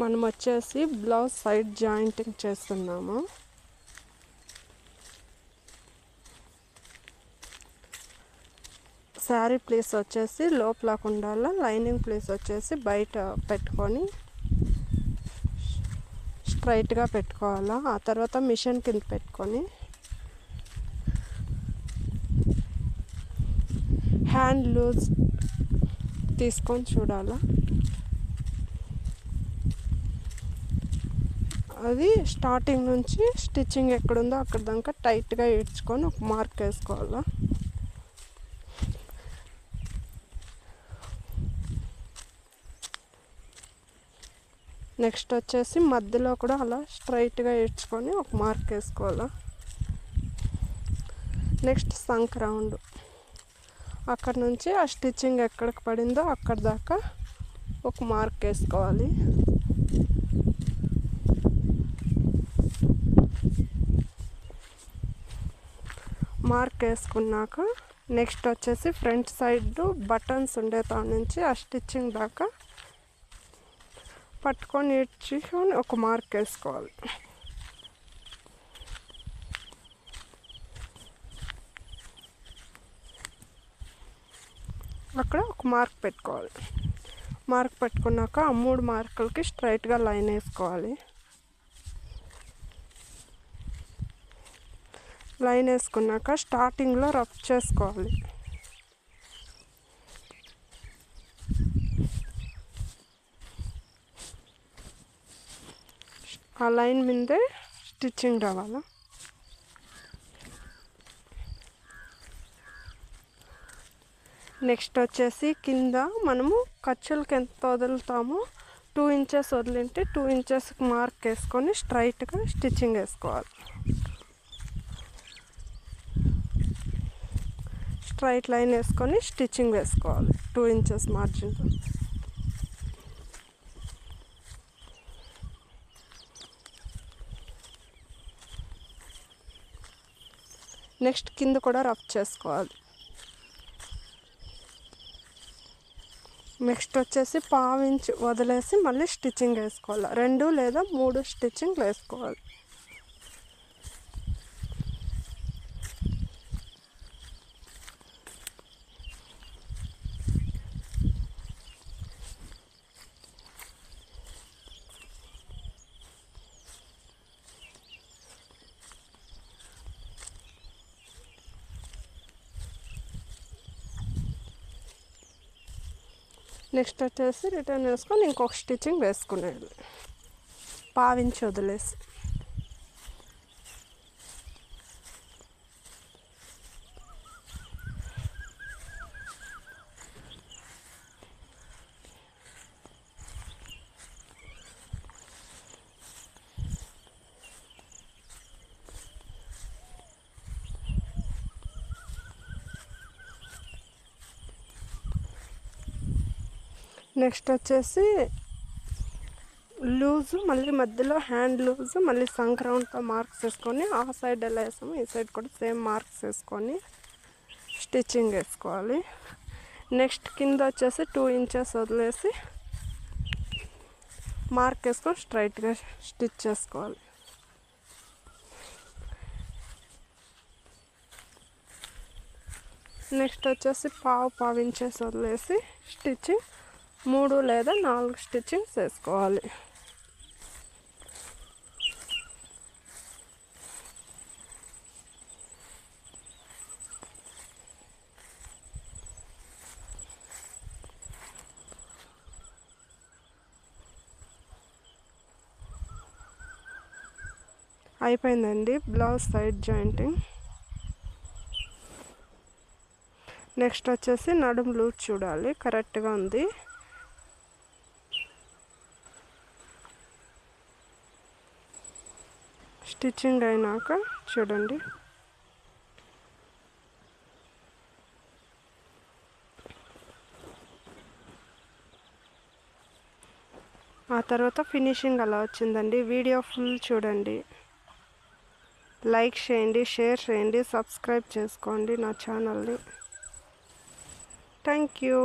మనం వచ్చేసి blouse side jointing చేస్తున్నాము. శారీ ప్లేస్ వచ్చేసి లోపలకు ఉండాల లైనింగ్ ప్లేస్ వచ్చేసి బయట పెట్టుకొని స్ట్రైట్గా పెట్టుకోవాలా ఆ తర్వాత మిషన్ కింద పెట్టుకొని హ్యాండ్ లూజ్ తీసుకొని చూడాలా. అది స్టార్టింగ్ నుంచి స్టిచ్చింగ్ ఎక్కడుందో అక్కడ దాకా టైట్గా ఇడ్చుకొని ఒక మార్క్ వేసుకోవాలా. నెక్స్ట్ వచ్చేసి మధ్యలో కూడా అలా స్ట్రైట్గా ఇడ్చుకొని ఒక మార్క్ వేసుకోవాలా. నెక్స్ట్ సంక్ రౌండ్ అక్కడ నుంచి ఆ స్టిచ్చింగ్ ఎక్కడికి పడిందో అక్కడ దాకా ఒక మార్క్ వేసుకోవాలి. మార్క్ వేసుకున్నాక నెక్స్ట్ వచ్చేసి ఫ్రంట్ సైడ్ బటన్స్ ఉండే తా నుంచి ఆ స్టిచ్చింగ్ దాకా పట్టుకొని ఇచ్చుకొని ఒక మార్క్ వేసుకోవాలి. అక్కడ ఒక మార్క్ పెట్టుకోవాలి. మార్క్ పెట్టుకున్నాక ఆ మూడు మార్కులకి స్ట్రైట్గా లైన్ వేసుకోవాలి. లైన్ వేసుకున్నాక స్టార్టింగ్లో రఫ్ చేసుకోవాలి. ఆ లైన్ మీదే స్టిచ్చింగ్ రావాలా? నెక్స్ట్ వచ్చేసి కింద మనము ఖర్చులకి ఎంత వదులుతామో టూ ఇంచెస్ వదిలింటే టూ ఇంచెస్కి మార్క్ వేసుకొని స్ట్రైట్గా స్టిచ్చింగ్ వేసుకోవాలి. స్ట్రైట్ లైన్ వేసుకొని స్టిచ్చింగ్ వేసుకోవాలి. టూ ఇంచెస్ మార్జిన్ నెక్స్ట్ కింద కూడా రఫ్ చేసుకోవాలి. నెక్స్ట్ వచ్చేసి పావించి వదిలేసి మళ్ళీ స్టిచ్చింగ్ వేసుకోవాలి. రెండు లేదా మూడు స్టిచ్చింగ్ వేసుకోవాలి. నెక్స్ట్ వచ్చేసి రిటర్న్ వేసుకొని ఇంకొక స్టిచ్చింగ్ వేసుకునేది పావించి వదిలేసి. నెక్స్ట్ వచ్చేసి లూజు మళ్ళీ మధ్యలో హ్యాండ్ లూజు మళ్ళీ సంక్రౌండ్తో మార్క్స్ వేసుకొని ఆ సైడ్ ఎలా వేసాము ఈ సైడ్ కూడా సేమ్ మార్క్స్ వేసుకొని స్టిచ్చింగ్ వేసుకోవాలి. నెక్స్ట్ కింద వచ్చేసి టూ ఇంచెస్ వదిలేసి మార్క్ వేసుకొని స్ట్రైట్గా స్టిచ్ చేసుకోవాలి. నెక్స్ట్ వచ్చేసి పావు పావు ఇంచెస్ వదిలేసి స్టిచ్చింగ్ మూడు లేదా నాలుగు స్టిచ్చింగ్స్ వేసుకోవాలి. అయిపోయిందండి బ్లౌజ్ సైడ్ జాయింటింగ్. నెక్స్ట్ వచ్చేసి నడుము లూజ్ చూడాలి కరెక్ట్గా ఉంది. స్టిచ్చింగ్ అయినాక చూడండి. ఆ తర్వాత ఫినిషింగ్ అలా వచ్చిందండి. వీడియో ఫుల్ చూడండి. లైక్ చేయండి షేర్ చేయండి సబ్స్క్రైబ్ చేసుకోండి నా ఛానల్ని. Thank you.